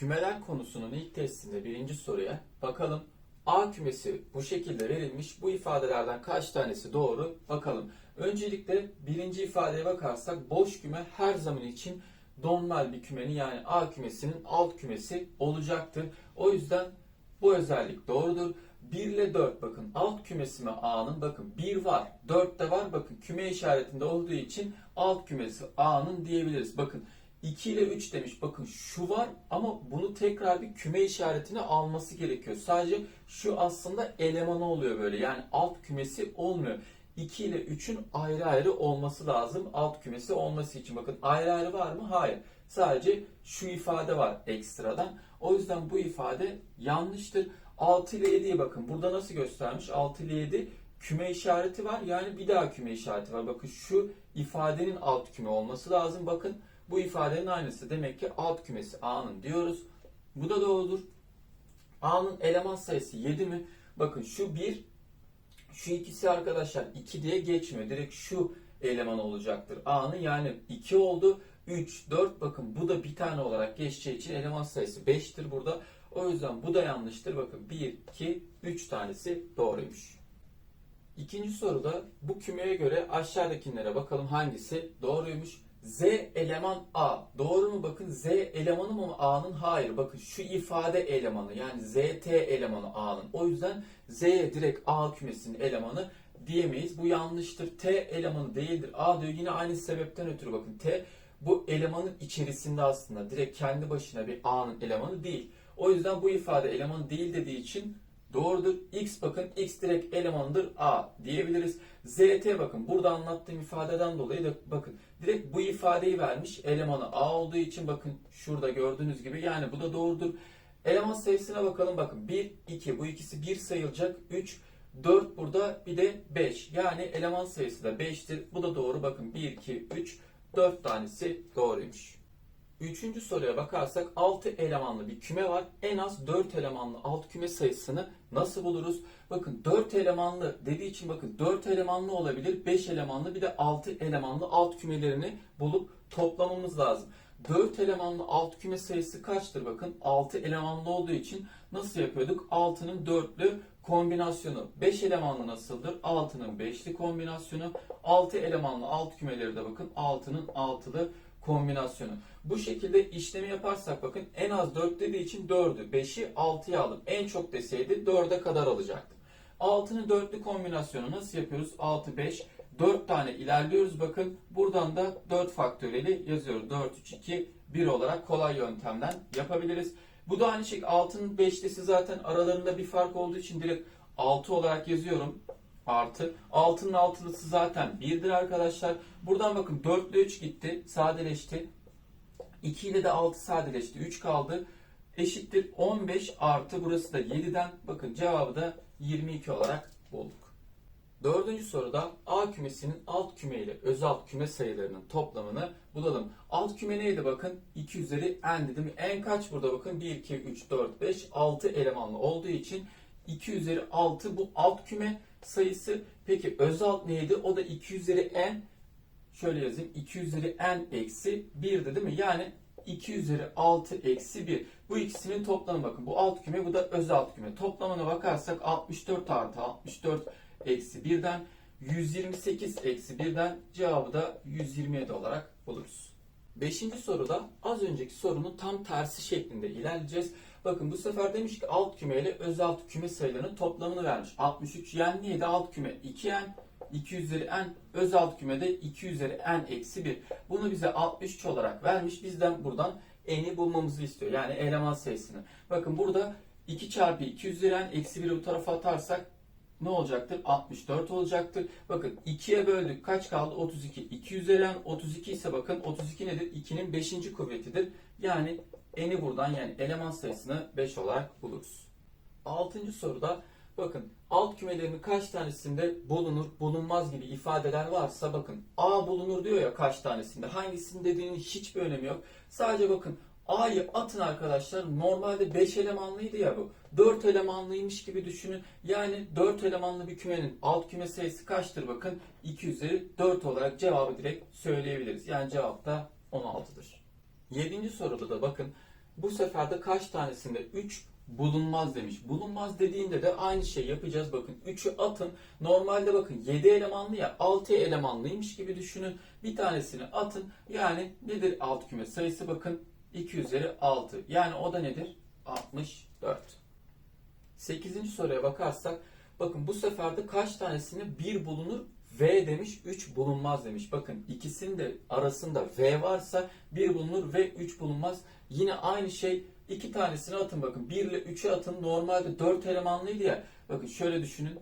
kümeler konusunun ilk testinde birinci soruya bakalım. A kümesi bu şekilde verilmiş. Bu ifadelerden kaç tanesi doğru? Bakalım. Öncelikle birinci ifadeye bakarsak boş küme her zaman için normal bir kümenin yani A kümesinin alt kümesi olacaktır. O yüzden bu özellik doğrudur. 1 ile 4 bakın alt kümesi mi A'nın bakın 1 var 4 de var bakın küme işaretinde olduğu için alt kümesi A'nın diyebiliriz. Bakın 2 ile 3 demiş bakın şu var ama bunu tekrar bir küme işaretine alması gerekiyor. Sadece şu aslında elemanı oluyor böyle yani alt kümesi olmuyor. 2 ile 3'ün ayrı ayrı olması lazım alt kümesi olması için. Bakın ayrı ayrı var mı? Hayır. Sadece şu ifade var ekstradan. O yüzden bu ifade yanlıştır. 6 ile 7'ye bakın. Burada nasıl göstermiş? 6 ile 7 küme işareti var. Yani bir daha küme işareti var. Bakın şu ifadenin alt küme olması lazım. Bakın bu ifadenin aynısı. Demek ki alt kümesi A'nın diyoruz. Bu da doğrudur. A'nın eleman sayısı 7 mi? Bakın şu 1, şu ikisi arkadaşlar 2 diye geçmiyor. Direkt şu eleman olacaktır. A'nın yani 2 oldu. 3, 4 bakın bu da bir tane olarak geçeceği için eleman sayısı 5'tir burada. O yüzden bu da yanlıştır. Bakın 1, 2, 3 tanesi doğruymuş. İkinci soruda bu kümeye göre aşağıdakilere bakalım hangisi doğruymuş. Z eleman A. Doğru mu? Bakın Z elemanı mı A'nın? Hayır. Bakın şu ifade elemanı yani ZT elemanı A'nın. O yüzden Z'ye direkt A kümesinin elemanı diyemeyiz. Bu yanlıştır. T elemanı değildir. A diyor yine aynı sebepten ötürü bakın. T bu elemanın içerisinde aslında. Direkt kendi başına bir A'nın elemanı değil. O yüzden bu ifade elemanı değil dediği için doğrudur. X bakın X direkt elemanıdır A diyebiliriz. ZT bakın burada anlattığım ifadeden dolayı da bakın direkt bu ifadeyi vermiş elemanı A olduğu için bakın şurada gördüğünüz gibi yani bu da doğrudur. Eleman sayısına bakalım bakın 1, 2 bu ikisi 1 sayılacak 3, 4 burada bir de 5 yani eleman sayısı da 5'tir. Bu da doğru bakın 1, 2, 3, 4 tanesi doğruymuş. Üçüncü soruya bakarsak 6 elemanlı bir küme var. En az 4 elemanlı alt küme sayısını nasıl buluruz? Bakın 4 elemanlı dediği için bakın 4 elemanlı olabilir, 5 elemanlı bir de 6 elemanlı alt kümelerini bulup toplamamız lazım. 4 elemanlı alt küme sayısı kaçtır? Bakın 6 elemanlı olduğu için nasıl yapıyorduk? 6'nın 4'lü kombinasyonu. 5 elemanlı nasıldır? 6'nın 5'li kombinasyonu. 6 elemanlı alt kümeleri de bakın 6'nın 6'lı kombinasyonu. Bu şekilde işlemi yaparsak bakın en az 4 dediği için 4'ü, 5'i 6'ya aldım. En çok deseydi 4'e kadar alacaktım. 6'nın 4'lü kombinasyonu nasıl yapıyoruz? 6, 5, 4 tane ilerliyoruz. Bakın buradan da 4 faktöriyeli yazıyoruz. 4, 3, 2, 1 olarak kolay yöntemden yapabiliriz. Bu da aynı şekilde 6'nın 5'lisi zaten aralarında bir fark olduğu için direkt 6 olarak yazıyorum artı. 6'nın altılısı zaten 1'dir arkadaşlar. Buradan bakın 4 ile 3 gitti. Sadeleşti. 2 ile de 6 sadeleşti. 3 kaldı. Eşittir 15 artı burası da 7'den. Bakın cevabı da 22 olarak bulduk. Dördüncü soruda A kümesinin alt küme ile öz alt küme sayılarının toplamını bulalım. Alt küme neydi bakın? 2 üzeri n dedim. N kaç burada bakın? 1, 2, 3, 4, 5, 6 elemanlı olduğu için 2 üzeri 6 bu alt küme sayısı. Peki öz alt neydi? O da 2 üzeri n. Şöyle yazayım. 2 üzeri n eksi 1'di değil mi? Yani 2 üzeri 6 eksi 1. Bu ikisinin toplamı bakın. Bu alt küme bu da öz alt küme. Toplamına bakarsak 64 artı 64 eksi 1'den 128 eksi 1'den cevabı da 127 olarak buluruz. Beşinci soruda az önceki sorunun tam tersi şeklinde ilerleyeceğiz. Bakın bu sefer demiş ki alt küme ile öz alt küme sayılarının toplamını vermiş. 63 yen neydi? Alt küme 2n, 2 üzeri n, öz alt kümede 2 üzeri n eksi 1. Bunu bize 63 olarak vermiş. Bizden buradan n'i bulmamızı istiyor. Yani eleman sayısını. Bakın burada 2 çarpı 2 üzeri n eksi 1'i bu tarafa atarsak ne olacaktır? 64 olacaktır. Bakın 2'ye böldük. Kaç kaldı? 32. 2 üzeri n 32 ise bakın 32 nedir? 2'nin 5. kuvvetidir. Yani n'i buradan yani eleman sayısını 5 olarak buluruz. 6. soruda bakın alt kümelerinin kaç tanesinde bulunur, bulunmaz gibi ifadeler varsa bakın A bulunur diyor ya kaç tanesinde. Hangisinin dediğinin hiçbir önemi yok. Sadece bakın A'yı atın arkadaşlar. Normalde 5 elemanlıydı ya bu. 4 elemanlıymış gibi düşünün. Yani 4 elemanlı bir kümenin alt küme sayısı kaçtır bakın. 2 üzeri 4 olarak cevabı direkt söyleyebiliriz. Yani cevap da 16'dır. 7. soruda da bakın Bu sefer de kaç tanesinde 3 bulunmaz demiş. Bulunmaz dediğinde de aynı şey yapacağız. Bakın 3'ü atın. Normalde bakın 7 elemanlı ya 6 elemanlıymış gibi düşünün. Bir tanesini atın. Yani nedir alt küme sayısı bakın 2 üzeri 6. Yani o da nedir? 64. 8. soruya bakarsak bakın bu sefer de kaç tanesinde 1 bulunur? V demiş 3 bulunmaz demiş. Bakın ikisinin de arasında V varsa 1 bulunur ve 3 bulunmaz. Yine aynı şey iki tanesini atın bakın. 1 ile 3'ü atın. Normalde 4 elemanlıydı ya. Bakın şöyle düşünün.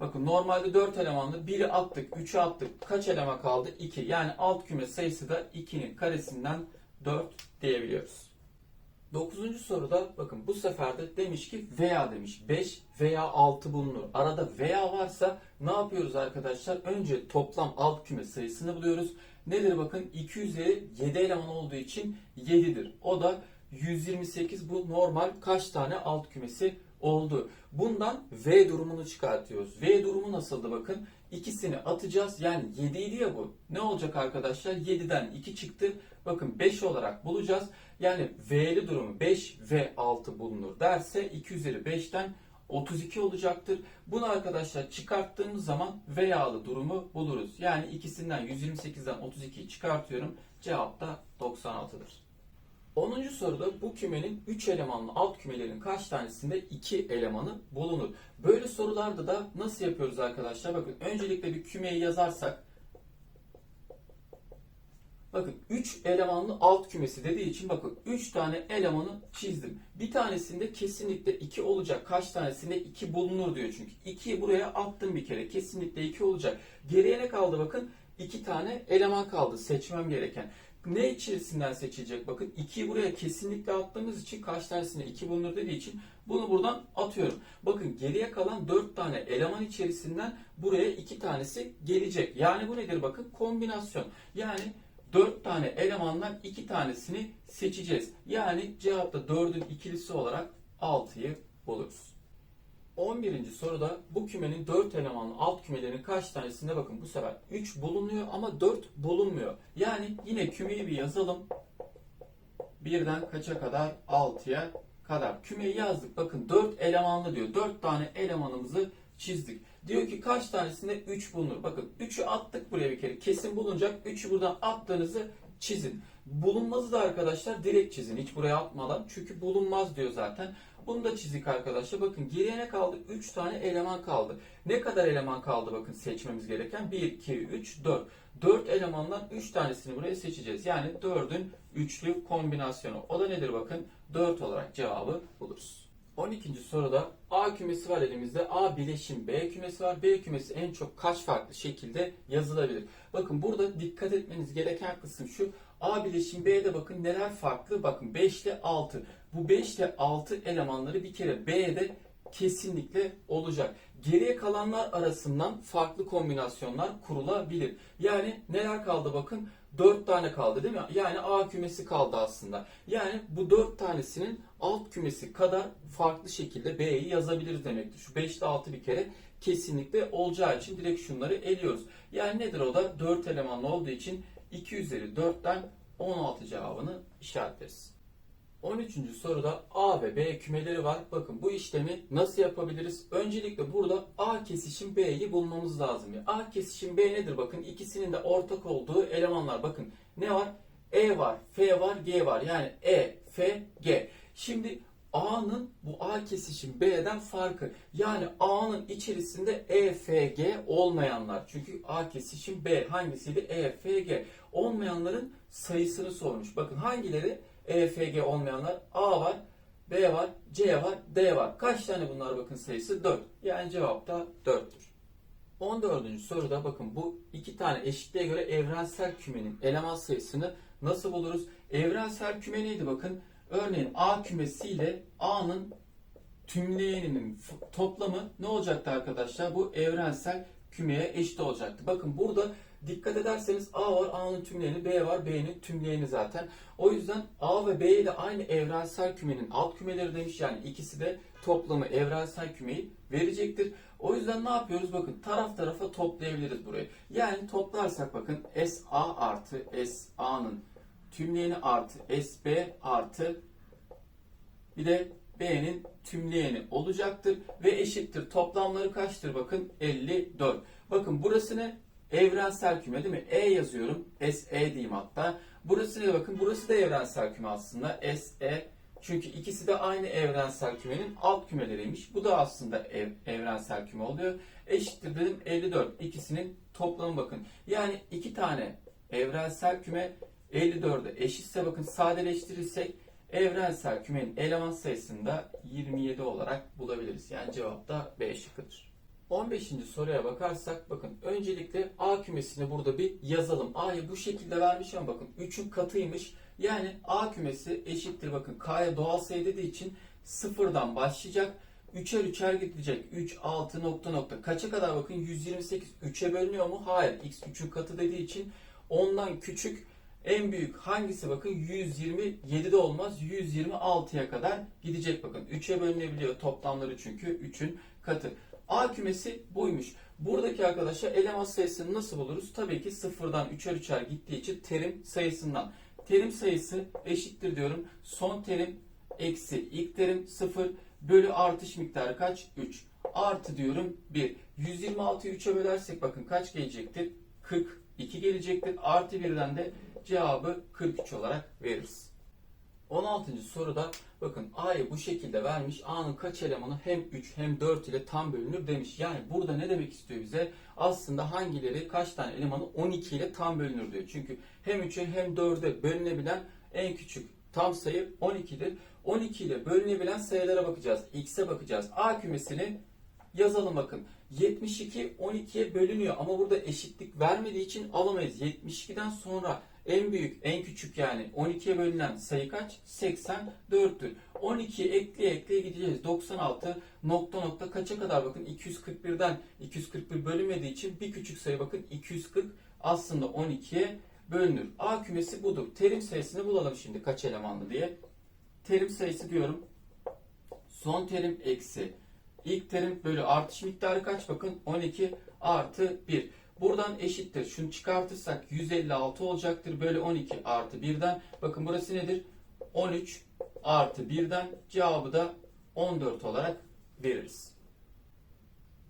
Bakın normalde 4 elemanlı. 1'i attık, 3'ü attık. Kaç eleman kaldı? 2. Yani alt küme sayısı da 2'nin karesinden 4 diyebiliyoruz. Dokuzuncu soruda bakın bu sefer de demiş ki veya demiş 5 veya 6 bulunur. Arada veya varsa ne yapıyoruz arkadaşlar? Önce toplam alt küme sayısını buluyoruz. Nedir bakın 2 üzeri 7 eleman olduğu için 7'dir. O da 128 bu normal kaç tane alt kümesi oldu. Bundan V durumunu çıkartıyoruz. V durumu nasıldı bakın. İkisini atacağız. Yani 7 idi ya bu. Ne olacak arkadaşlar? 7'den 2 çıktı. Bakın 5 olarak bulacağız. Yani V'li durumu 5 ve 6 bulunur derse 2 üzeri 5'ten 32 olacaktır. Bunu arkadaşlar çıkarttığımız zaman veyalı durumu buluruz. Yani ikisinden 128'den 32'yi çıkartıyorum. Cevap da 96'dır. 10. soruda bu kümenin 3 elemanlı alt kümelerin kaç tanesinde 2 elemanı bulunur? Böyle sorularda da nasıl yapıyoruz arkadaşlar? Bakın öncelikle bir kümeyi yazarsak Bakın 3 elemanlı alt kümesi dediği için bakın 3 tane elemanı çizdim. Bir tanesinde kesinlikle 2 olacak. Kaç tanesinde 2 bulunur diyor çünkü. 2'yi buraya attım bir kere. Kesinlikle 2 olacak. Geriye ne kaldı bakın? 2 tane eleman kaldı seçmem gereken. Ne içerisinden seçilecek? Bakın 2'yi buraya kesinlikle attığımız için kaç tanesinde 2 bulunur dediği için bunu buradan atıyorum. Bakın geriye kalan 4 tane eleman içerisinden buraya 2 tanesi gelecek. Yani bu nedir bakın? Kombinasyon. Yani 4 tane elemandan 2 tanesini seçeceğiz. Yani cevapta 4'ün ikilisi olarak 6'yı buluruz. 11. soruda bu kümenin 4 elemanlı alt kümelerin kaç tanesinde bakın bu sefer 3 bulunuyor ama 4 bulunmuyor. Yani yine kümeyi bir yazalım. Birden kaça kadar? 6'ya kadar. Kümeyi yazdık. Bakın 4 elemanlı diyor. 4 tane elemanımızı çizdik. Diyor ki kaç tanesinde 3 bulunur? Bakın 3'ü attık buraya bir kere. Kesin bulunacak. 3'ü buradan attığınızı çizin. Bulunmazı da arkadaşlar direkt çizin. Hiç buraya atmadan. Çünkü bulunmaz diyor zaten. Bunu da çizik arkadaşlar. Bakın geriye ne kaldı? 3 tane eleman kaldı. Ne kadar eleman kaldı bakın seçmemiz gereken? 1, 2, 3, 4. 4 elemandan 3 tanesini buraya seçeceğiz. Yani 4'ün üçlü kombinasyonu. O da nedir bakın? 4 olarak cevabı buluruz. 12. soruda A kümesi var elimizde. A bileşim B kümesi var. B kümesi en çok kaç farklı şekilde yazılabilir? Bakın burada dikkat etmeniz gereken kısım şu. A bileşim B'de bakın neler farklı? Bakın 5 ile 6. Bu 5 ile 6 elemanları bir kere B'de kesinlikle olacak. Geriye kalanlar arasından farklı kombinasyonlar kurulabilir. Yani neler kaldı bakın? 4 tane kaldı değil mi? Yani A kümesi kaldı aslında. Yani bu 4 tanesinin alt kümesi kadar farklı şekilde B'yi yazabiliriz demektir. Şu 5 ile 6 bir kere kesinlikle olacağı için direkt şunları eliyoruz. Yani nedir o da? 4 elemanlı olduğu için 2 üzeri 4'ten 16 cevabını işaretleriz. 13. soruda A ve B kümeleri var. Bakın bu işlemi nasıl yapabiliriz? Öncelikle burada A kesişim B'yi bulmamız lazım. A kesişim B nedir? Bakın ikisinin de ortak olduğu elemanlar. Bakın ne var? E var, F var, G var. Yani E, F, G. Şimdi A'nın bu A kesişim B'den farkı. Yani A'nın içerisinde E, F, G olmayanlar. Çünkü A kesişim B hangisiydi? E, F, G. Olmayanların sayısını sormuş. Bakın hangileri? E, F, G olmayanlar A var, B var, C var, D var. Kaç tane bunlar bakın sayısı? 4. Yani cevap da 4'tür. 14. soruda bakın bu iki tane eşitliğe göre evrensel kümenin eleman sayısını nasıl buluruz? Evrensel küme neydi bakın? Örneğin A kümesi ile A'nın tümleyeninin toplamı ne olacaktı arkadaşlar? Bu evrensel kümeye eşit olacaktı. Bakın burada dikkat ederseniz A var, A'nın tümleyeni, B var, B'nin tümleyeni zaten. O yüzden A ve B ile aynı evrensel kümenin alt kümeleri demiş. Yani ikisi de toplamı evrensel kümeyi verecektir. O yüzden ne yapıyoruz? Bakın taraf tarafa toplayabiliriz burayı. Yani toplarsak bakın SA artı SA'nın tümleyeni artı SB artı bir de B'nin tümleyeni olacaktır ve eşittir. Toplamları kaçtır? Bakın 54. Bakın burası ne? Evrensel küme değil mi? E yazıyorum. SE diyeyim hatta. Burası ne? Bakın burası da evrensel küme aslında. SE çünkü ikisi de aynı evrensel kümenin alt kümeleriymiş. Bu da aslında ev, evrensel küme oluyor. Eşittir dedim 54. İkisinin toplamı bakın. Yani iki tane evrensel küme 54'e eşitse bakın sadeleştirirsek evrensel kümenin eleman sayısını da 27 olarak bulabiliriz. Yani cevap da B şıkkıdır. 15. soruya bakarsak bakın öncelikle A kümesini burada bir yazalım. A'yı bu şekilde vermiş ama bakın 3'ün katıymış. Yani A kümesi eşittir bakın K'ya doğal sayı dediği için sıfırdan başlayacak. Üçer üçer gidecek. 3, 6 nokta nokta. Kaça kadar bakın 128 3'e bölünüyor mu? Hayır. X 3'ün katı dediği için ondan küçük en büyük hangisi bakın 127'de olmaz 126'ya kadar gidecek bakın. 3'e bölünebiliyor toplamları çünkü 3'ün katı. A kümesi buymuş. Buradaki arkadaşlar eleman sayısını nasıl buluruz? Tabii ki sıfırdan üçer üçer gittiği için terim sayısından. Terim sayısı eşittir diyorum. Son terim eksi ilk terim 0 bölü artış miktarı kaç? 3. Artı diyorum 1. 126'yı 3'e bölersek bakın kaç gelecektir? 42 gelecektir. Artı 1'den de cevabı 43 olarak veririz. 16. soruda bakın A'yı bu şekilde vermiş. A'nın kaç elemanı hem 3 hem 4 ile tam bölünür demiş. Yani burada ne demek istiyor bize? Aslında hangileri kaç tane elemanı 12 ile tam bölünür diyor. Çünkü hem 3'e hem 4'e bölünebilen en küçük tam sayı 12'dir. 12 ile bölünebilen sayılara bakacağız. X'e bakacağız. A kümesini yazalım bakın. 72 12'ye bölünüyor ama burada eşitlik vermediği için alamayız. 72'den sonra en büyük, en küçük yani 12'ye bölünen sayı kaç? 84'tür. 12'ye ekleye ekleye gideceğiz. 96 nokta nokta kaça kadar bakın 241'den 241 bölünmediği için bir küçük sayı bakın 240 aslında 12'ye bölünür. A kümesi budur. Terim sayısını bulalım şimdi kaç elemanlı diye. Terim sayısı diyorum. Son terim eksi. İlk terim bölü artış miktarı kaç? Bakın 12 artı 1. Buradan eşittir. Şunu çıkartırsak 156 olacaktır. Bölü 12 artı 1'den. Bakın burası nedir? 13 artı 1'den cevabı da 14 olarak veririz.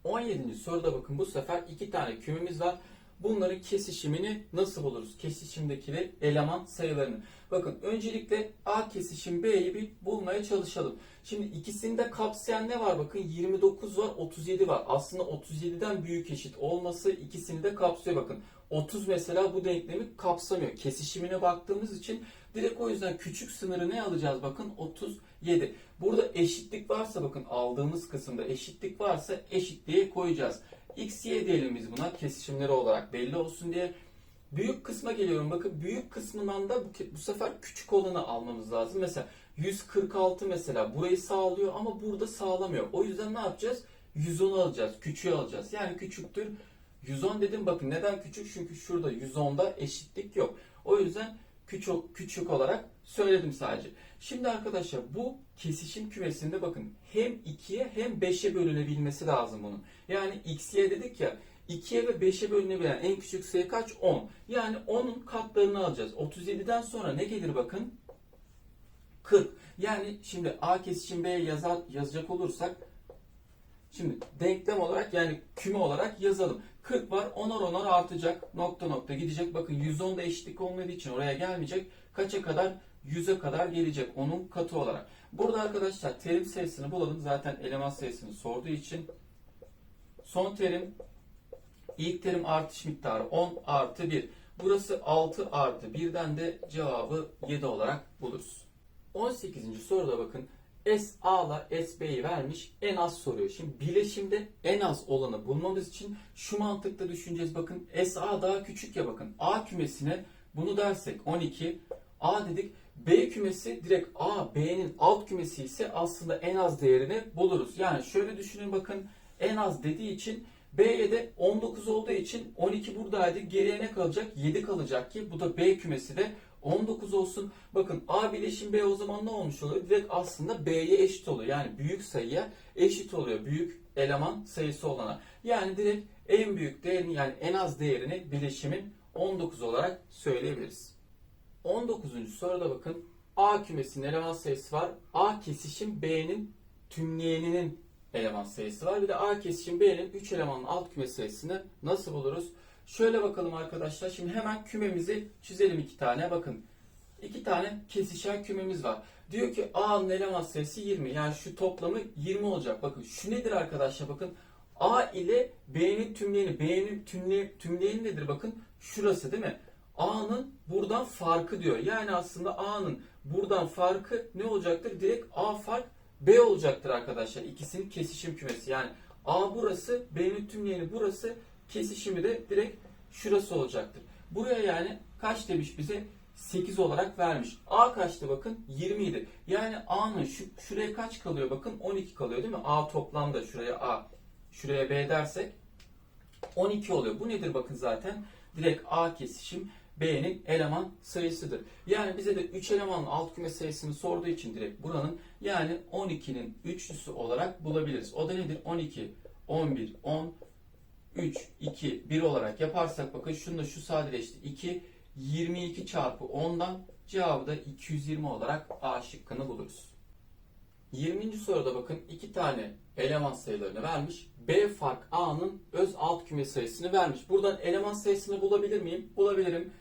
17. soruda bakın bu sefer iki tane kümemiz var. Bunların kesişimini nasıl buluruz? Kesişimdeki eleman sayılarını. Bakın öncelikle A kesişim B'yi bir bulmaya çalışalım. Şimdi ikisinde kapsayan ne var? Bakın 29 var, 37 var. Aslında 37'den büyük eşit olması ikisini de kapsıyor. Bakın 30 mesela bu denklemi kapsamıyor. Kesişimine baktığımız için direkt o yüzden küçük sınırı ne alacağız? Bakın 37. Burada eşitlik varsa bakın aldığımız kısımda eşitlik varsa eşitliğe koyacağız. X, Y diyelim biz buna kesişimleri olarak belli olsun diye. Büyük kısma geliyorum. Bakın büyük kısmından da bu, bu sefer küçük olanı almamız lazım. Mesela 146 mesela burayı sağlıyor ama burada sağlamıyor. O yüzden ne yapacağız? 110 alacağız. Küçüğü alacağız. Yani küçüktür. 110 dedim bakın neden küçük? Çünkü şurada 110'da eşitlik yok. O yüzden küçük, küçük olarak söyledim sadece. Şimdi arkadaşlar bu kesişim kümesinde bakın hem 2'ye hem 5'e bölünebilmesi lazım bunun. Yani x'ye dedik ya 2'ye ve 5'e bölünebilen en küçük sayı kaç? 10. Yani 10'un katlarını alacağız. 37'den sonra ne gelir bakın? 40. Yani şimdi A kesişim B'ye yazacak olursak şimdi denklem olarak yani küme olarak yazalım. 40 var onar onar artacak nokta nokta gidecek. Bakın 110'da eşitlik olmadığı için oraya gelmeyecek. Kaça kadar? 100'e kadar gelecek onun katı olarak. Burada arkadaşlar terim sayısını bulalım. Zaten eleman sayısını sorduğu için son terim ilk terim artış miktarı 10 artı 1. Burası 6 artı 1'den de cevabı 7 olarak buluruz. 18. soruda bakın SA ile SB'yi vermiş en az soruyor. Şimdi bileşimde en az olanı bulmamız için şu mantıkla düşüneceğiz. Bakın SA daha küçük ya bakın. A kümesine bunu dersek 12. A dedik. B kümesi direkt A, B'nin alt kümesi ise aslında en az değerini buluruz. Yani şöyle düşünün bakın en az dediği için B'ye de 19 olduğu için 12 buradaydı. Geriye ne kalacak? 7 kalacak ki bu da B kümesi de 19 olsun. Bakın A bileşim B o zaman ne olmuş oluyor? Direkt aslında B'ye eşit oluyor. Yani büyük sayıya eşit oluyor. Büyük eleman sayısı olana. Yani direkt en büyük değerini yani en az değerini bileşimin 19 olarak söyleyebiliriz. 19. soruda bakın A kümesinin eleman sayısı var. A kesişim B'nin tümleyeninin eleman sayısı var. Bir de A kesişim B'nin 3 elemanın alt küme sayısını nasıl buluruz? Şöyle bakalım arkadaşlar. Şimdi hemen kümemizi çizelim iki tane. Bakın iki tane kesişen kümemiz var. Diyor ki A'nın eleman sayısı 20. Yani şu toplamı 20 olacak. Bakın şu nedir arkadaşlar? Bakın A ile B'nin tümleyeni. B'nin tümle, tümleyeni nedir? Bakın şurası değil mi? A'nın buradan farkı diyor. Yani aslında A'nın buradan farkı ne olacaktır? Direkt A fark B olacaktır arkadaşlar. İkisinin kesişim kümesi. Yani A burası, B'nin tümleyeni burası. Kesişimi de direkt şurası olacaktır. Buraya yani kaç demiş bize? 8 olarak vermiş. A kaçtı bakın? 20 idi. Yani A'nın şu, şuraya kaç kalıyor bakın? 12 kalıyor değil mi? A toplamda şuraya A, şuraya B dersek 12 oluyor. Bu nedir bakın zaten? Direkt A kesişim B'nin eleman sayısıdır. Yani bize de 3 elemanın alt küme sayısını sorduğu için direkt buranın yani 12'nin üçlüsü olarak bulabiliriz. O da nedir? 12, 11, 10, 3, 2, 1 olarak yaparsak bakın şunu da şu sadeleşti. 2, 22 çarpı 10'dan cevabı da 220 olarak A şıkkını buluruz. 20. soruda bakın iki tane eleman sayılarını vermiş. B fark A'nın öz alt küme sayısını vermiş. Buradan eleman sayısını bulabilir miyim? Bulabilirim.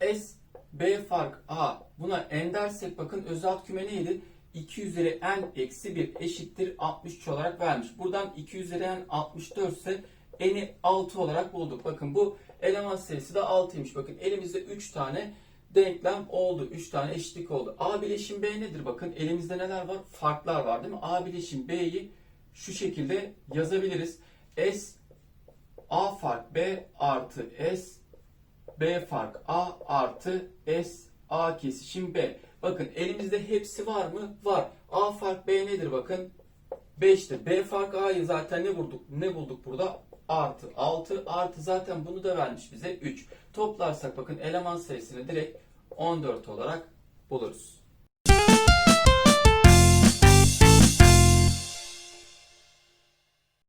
S B fark A buna n dersek bakın öz alt küme neydi? 2 üzeri n eksi 1 eşittir 63 olarak vermiş. Buradan 2 üzeri n 64 ise n'i 6 olarak bulduk. Bakın bu eleman sayısı da 6'ymış. Bakın elimizde 3 tane denklem oldu. 3 tane eşitlik oldu. A bileşim B nedir? Bakın elimizde neler var? Farklar var değil mi? A bileşim B'yi şu şekilde yazabiliriz. S A fark B artı S B fark A artı S A kesişim B. Bakın elimizde hepsi var mı? Var. A fark B nedir bakın? 5'tir. B fark A'yı zaten ne bulduk? Ne bulduk burada? Artı 6 artı zaten bunu da vermiş bize 3. Toplarsak bakın eleman sayısını direkt 14 olarak buluruz.